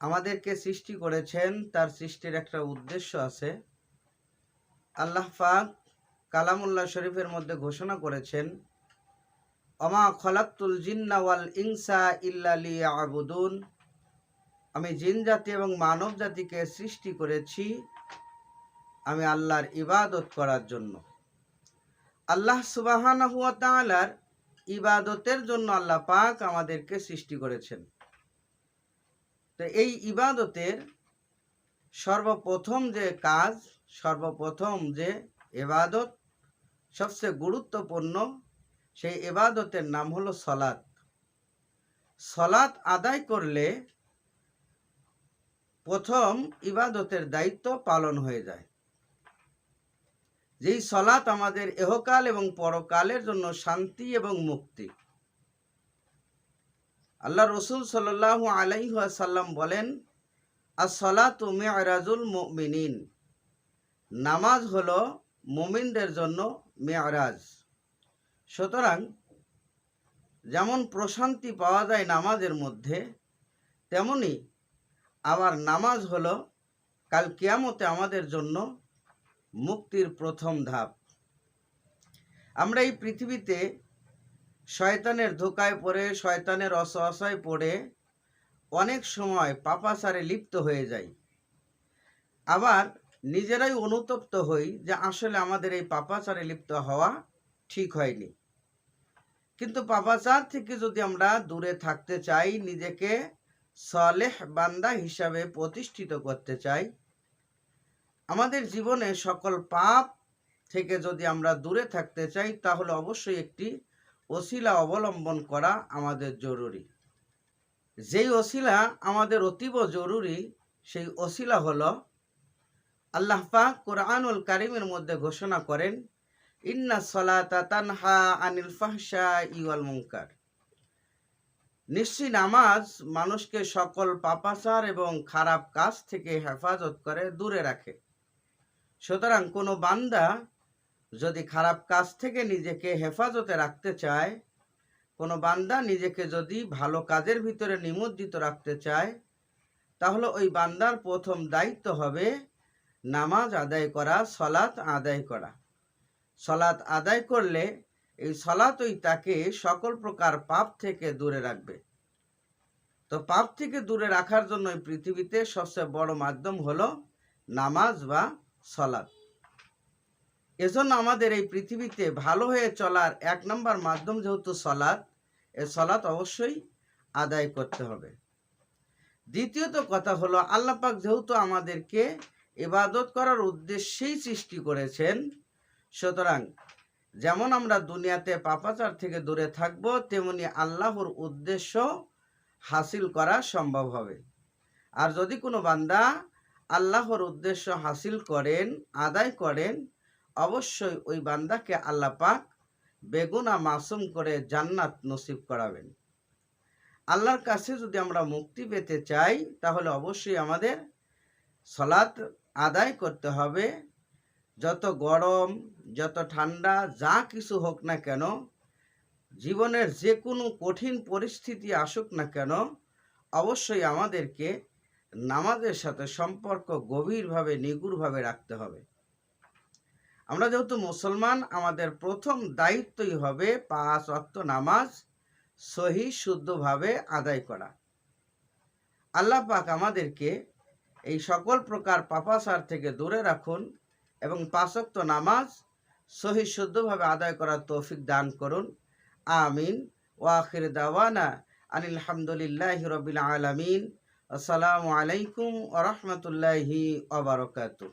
আমাদেরকে সৃষ্টি করেছেন, তার সৃষ্টির একটা উদ্দেশ্য আছে। আল্লাহ পাক কালামুল্লাহ শরীফের মধ্যে ঘোষণা করেছেন অমা খলাক্তুল জিন্না ওয়াল ইনসা ইল্লালি আবুদুন আমি জিন জাতি এবং মানব জাতিকে সৃষ্টি করেছি আমি আল্লাহর ইবাদত করার জন্য। আল্লাহ সুবাহানা হুয়া তাআলার ইবাদতের জন্য আল্লাহ পাক আমাদেরকে সৃষ্টি করেছেন। তো এই ইবাদতের সর্বপ্রথম যে কাজ, সর্বপ্রথম যে এবাদত সবচেয়ে গুরুত্বপূর্ণ সেই এবাদতের নাম হলো সলাৎ। সলাৎ আদায় করলে প্রথম ইবাদতের দায়িত্ব পালন হয়ে যায়। যেই সলাৎ আমাদের এহকাল এবং পরকালের জন্য শান্তি এবং মুক্তি। আল্লাহ রসুল সাল্লাহ আলাইসাল্লাম বলেন আসলাতু মেয়রাজুল মিনিন নামাজ হলো মুমিনদের জন্য মেয়রাজ সুতরাং যেমন প্রশান্তি পাওয়া যায় নামাজের মধ্যে, তেমনি আবার নামাজ হলো কাল কেয়ামতে আমাদের জন্য মুক্তির প্রথম ধাপ। আমরা এই পৃথিবীতে শয়তানের ধোকায় পড়ে, শয়তানের অসহায় পড়ে অনেক সময় পাপাচারে লিপ্ত হয়ে যাই। আবার নিজেরাই অনুতপ্ত হই যে আসলে আমাদের এই পাপাচারে লিপ্ত হওয়া ঠিক হয়নি। কিন্তু পাপাচার থেকে যদি আমরা দূরে থাকতে চাই, নিজেকে সলেহ বান্দা হিসাবে প্রতিষ্ঠিত করতে চাই, আমাদের জীবনে সকল পাপ থেকে যদি আমরা দূরে থাকতে চাই, তাহলে অবশ্যই একটি ওসিলা অবলম্বন করা আমাদের জরুরি। যেই ওসিলা আমাদের অতীব জরুরি, সেই ওসিলা হলো আল্লাহ পাক কোরআনুল কারিমের মধ্যে ঘোষণা করেন, ইন্না সলাতা তানহা আনিল ফাহশা ইওয়াল মুনকার। নিশ্চয় নামাজ মানুষকে সকল পাপাচার এবং খারাপ কাজ থেকে হেফাজত করে, দূরে রাখে। সুতরাং কোনো বান্দা যদি খারাপ কাজ থেকে নিজেকে হেফাজতে রাখতে চায়, কোনো বান্দা নিজেকে যদি ভালো কাজের ভিতরে নিমজ্জিত রাখতে চায়, তাহলে ওই বান্দার প্রথম দায়িত্ব হবে নামাজ আদায় করা, সলাৎ আদায় করা। সলাৎ আদায় করলে এই সলাতই তাকে সকল প্রকার পাপ থেকে দূরে রাখবে। তো পাপ থেকে দূরে রাখার জন্য এই পৃথিবীতে সবচেয়ে বড় মাধ্যম হলো নামাজ বা সলাৎ। এজন্য আমাদের এই পৃথিবীতে ভালো হয়ে চলার এক নম্বর মাধ্যম যেহেতু সলাৎ, এ সলাৎ অবশ্যই আদায় করতে হবে। দ্বিতীয়ত কথা হলো আল্লাপাক যেহেতু আমাদেরকে ইবাদত করার উদ্দেশ্যেই সৃষ্টি করেছেন, সুতরাং যেমন আমরা দুনিয়াতে পাপাচার থেকে দূরে থাকব, তেমনি আল্লাহর উদ্দেশ্য হাসিল করা সম্ভব হবে। আর যদি কোনো বান্দা আল্লাহর উদ্দেশ্য হাসিল করেন, আদায় করেন অবশ্যই ওই বান্দাকে আল্লাহ পাক বেগুনা মাসুম করে জান্নাত নসিব করাবেন। আল্লাহর কাছে যদি আমরা মুক্তি পেতে চাই, তাহলে অবশ্যই আমাদের সলাৎ আদায় করতে হবে। যত গরম, যত ঠান্ডা, যা কিছু হোক না কেন, জীবনের যে কোনো কঠিন পরিস্থিতি আসুক না কেন, অবশ্যই আমাদেরকে নামাজের সাথে সম্পর্ক গভীরভাবে, নিগুড়ভাবে রাখতে হবে। আমরা যেহেতু মুসলমান, আমাদের প্রথম দায়িত্বই হবে পাঁচ অক্ত নামাজ সহি শুদ্ধভাবে আদায় করা। আল্লাহ পাক আমাদেরকে এই সকল প্রকার পাপাসার থেকে দূরে রাখুন এবং পাঁচক্ত নামাজ সহি শুদ্ধভাবে আদায় করার তৌফিক দান করুন। আমিন। ওয়াখির দাওয়ানা আনিল হামদুলিল্লাহ রবিল আলমিন। আসসালামু আলাইকুম ওরহমতুল্লাহি ওবরকাতু